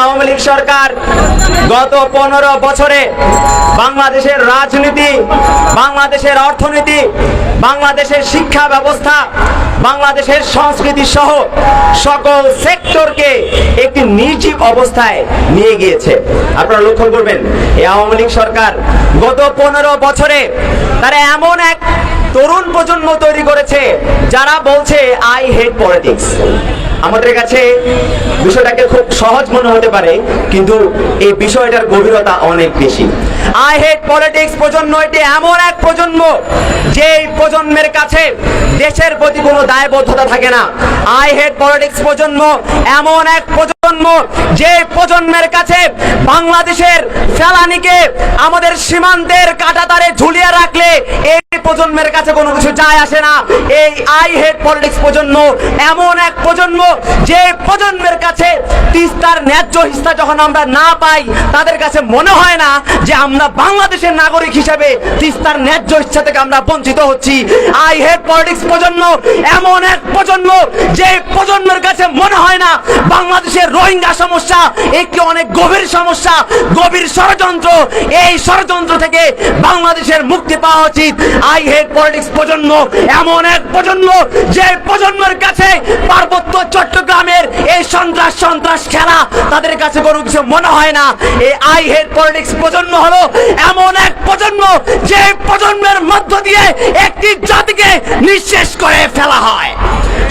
আওয়ামী লীগ সরকার গত পনেরো বছরে বাংলাদেশের রাজনীতি, বাংলাদেশের অর্থনীতি, বাংলাদেশের শিক্ষা ব্যবস্থা, বাংলাদেশের সংস্কৃতি সহ সকল সেক্টরকে একটি নির্জীব অবস্থায় নিয়ে গিয়েছে। আপনারা লক্ষ্য করবেন এই আওয়ামী লীগ সরকার গত পনেরো বছরে তারা এমন এক তরুণ প্রজন্ম তৈরি করেছে যারা বলছে আই হেট পলিটিক্স আমাদের কাছে বিষয়টাকে খুব সহজ মনে হতে পারে কিন্তু এই বিষয়টার গভীরতা অনেক বেশি। আই হেট পলিটিক্স প্রজন্ম, এটি এমন এক প্রজন্ম যে প্রজন্মের কাছে দেশের প্রতি কোনো দায়বদ্ধতা থাকে না। আই হেট পলিটিক্স প্রজন্ম এমন এক প্রজন্ম যে প্রজন্মের কাছে বাংলাদেশের ফেলানিকে আমাদের সীমান্তের কাটাতারে ঝুলিয়ে রাখলে এই প্রজন্মের কাছে কোনো কিছু যায় আসে না। এই আই হেড পলিটিক্স প্রজন্ম এমন এক প্রজন্ম যে প্রজন্মের কাছে তিস্তার ন্যায্য হিস্সা যখন আমরা না পাই, তাদের কাছে মনে হয় না যে আমরা বাংলাদেশের নাগরিক হিসেবে তিস্তার ন্যায্য ইচ্ছা থেকে আমরা বঞ্চিত হচ্ছি। আই হেড পলিটিক্স প্রজন্ম, এমন এক প্রজন্ম যে প্রজন্মের কাছে মনে হয় না বাংলাদেশের রোহিঙ্গা সমস্যা, একটি অনেক গভীর সমস্যা, গভীর ষড়যন্ত্র। এই ষড়যন্ত্র থেকে বাংলাদেশের মুক্তি পাওয়া উচিত। আই হেড পলিটিক্স প্রজন্ম, এমন এক প্রজন্ম, যে প্রজন্মের কাছে পার্বত্য চট্টগ্রামের এই সন্ত্রাস সন্ত্রাস খেলা তাদের কাছে কোনো কিছু মনে হয় না। এই আই হেড পলিটিক্স প্রজন্ম হলো এমন এক প্রজন্ম, যে প্রজন্মের মধ্য দিয়ে একটি জাতিকে নিঃশেষ করে ফেলা হয়।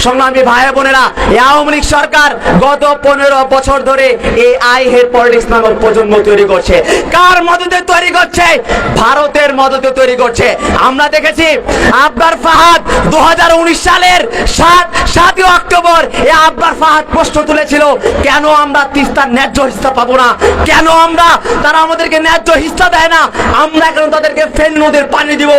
সংগ্রামী ভাই বোনেরা আওয়ামী লীগ সরকার গত পনেরো বছর ধরে এই আই হেড পলিটিক্স নামক প্রজন্ম তৈরি করছে। কার মদতে তৈরি করছে? ভারতের মদতে তৈরি করছে। আমরা দেখেছি আবদার ফাহাদ দু সালের সাত, সাতই অক্টোবর এই আব্বার ফাহাদ প্রশ্ন তুলেছিল, কেন আমরা তিস্তার ন্যায্য হিস্সা পাবো না? কেন আমরা? তারা আমাদেরকে ন্যায্য হিস্সা দেয় না। আমরা কেন তাদেরকে ফেন নদীর পানি দিব।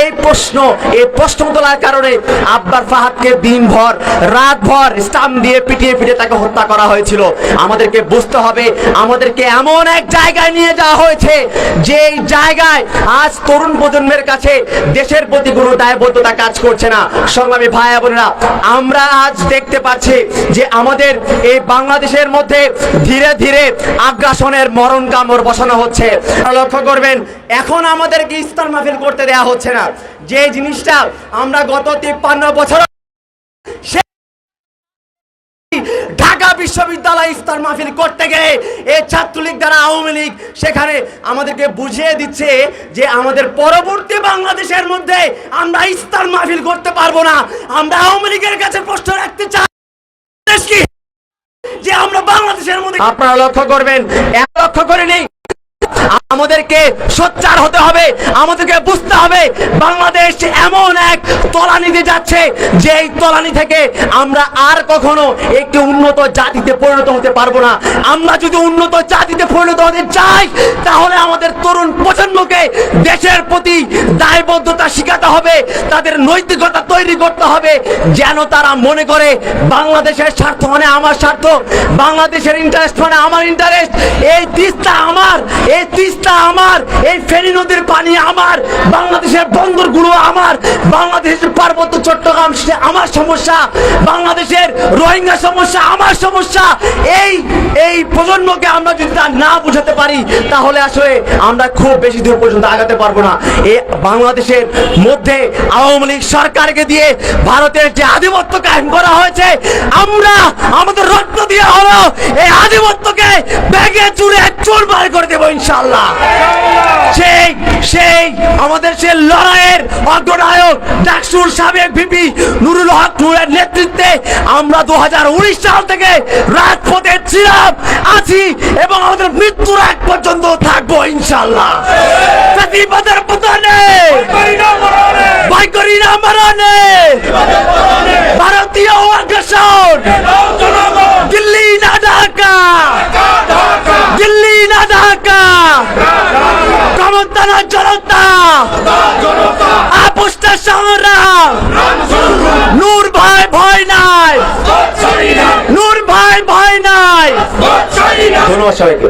এই প্রশ্ন এই প্রশ্ন তোলার কারণে আব্বার ফাহাদকে দিনভর রাতভর স্টাম্প দিয়ে পিটিয়ে পিটিয়ে তাকে হত্যা করা হয়েছিল। আমাদেরকে বুঝতে হবে, আমাদেরকে এমন এক জায়গায় নিয়ে যাওয়া হয়েছে যে জায়গায় আজ তরুণ প্রজন্মের কাছে দেশের প্রতি কোনো দায়বদ্ধতা কাজ করছে না। সংগ্রামী ভাই বোনেরা, আমরা আজ দেখতে পাচ্ছি যে আমাদের এই বাংলাদেশের মধ্যে ধীরে ধীরে আগ্রাসনের মরণ কামড় বসানো হচ্ছে। লক্ষ্য করবেন, এখন আমাদেরকে ইস্তার মাহফিল করতে দেয়া হচ্ছে না। যে জিনিসটা আমরা গত তিপ্পান্ন বছর বিশ্ববিদ্যালয় ইফতার মাহফিল করতে গেলে এই ছাত্রলীগ দ্বারা আওয়ামী লীগ সেখানে আমাদেরকে বুঝিয়ে দিচ্ছে যে আমাদের পরবর্তী বাংলাদেশের মধ্যে আমরা ইফতার মাহফিল করতে পারব না। আমরা আওয়ামী লীগের কাছে প্রশ্ন রাখতে চাই যে আমরা বাংলাদেশের মধ্যে আপনারা লক্ষ্য করবেন এক লক্ষ্য করে নেই আমাদেরকে সোচ্চার হতে হবে, আমাদেরকে বুঝতে হবে বাংলাদেশ এমন এক তলানিতে যাচ্ছে যে এই তলানি থেকে আমরা আর কখনো একটি উন্নত জাতিতে পরিণত হতে পারব না। আমরা যদি উন্নত জাতিতে পরিণত হতে চাই, তাহলে আমাদের তরুণ প্রজন্মকে দেশের প্রতি দায়বদ্ধতা শিখাতে হবে, তাদের নৈতিকতা তৈরি করতে হবে, যেন তারা মনে করে বাংলাদেশের স্বার্থ মানে আমার স্বার্থ, বাংলাদেশের ইন্টারেস্ট মানে আমার ইন্টারেস্ট এই তিস্তা আমার, এই তিস্তা আমার, এই ফেনী নদীর পানি আমার, বাংলাদেশের বন্দরগুলো আমার, বাংলাদেশের পার্বত্য চট্টগ্রাম আমার সমস্যা, বাংলাদেশের রোহিঙ্গা সমস্যা আমার সমস্যা। এই এই প্রজন্মকে আমরা যদি তা না বুঝাতে পারি, তাহলে আসলে আমরা খুব বেশি দূর পর্যন্ত আগাতে পারব না। এ বাংলাদেশের মধ্যে আওয়ামী লীগ সরকারকে দিয়ে ভারতের যে আধিপত্য কায়েম করা হয়েছে, আমরা আমাদের রক্ত দিয়ে হলো এই আধিপত্যকে ব্যাগে চুরে চুরমার করে দেবো ইনশাল্লাহ সেই সেই আমাদের সে লড়াইয়ের অগ্রনায়ক ডাকসুর সাবেক ভিপি নুরুল হক নুরের নেতৃত্বে আমরা দু হাজার উনিশ সাল থেকে রাজপথে ছিলাম আছি এবং আমাদের মৃত্যুর আগ পর্যন্ত থাকব ইনশাল্লাহ প্রতিবাদের পতনে ভয় করি না মরণে। ক্ষমতা না জনতা? আপোষটা সংগ্রাম। নূর ভাই ভয় নাই। নূর ভাই ভয় নাই। ধন্যবাদ সবাইকে।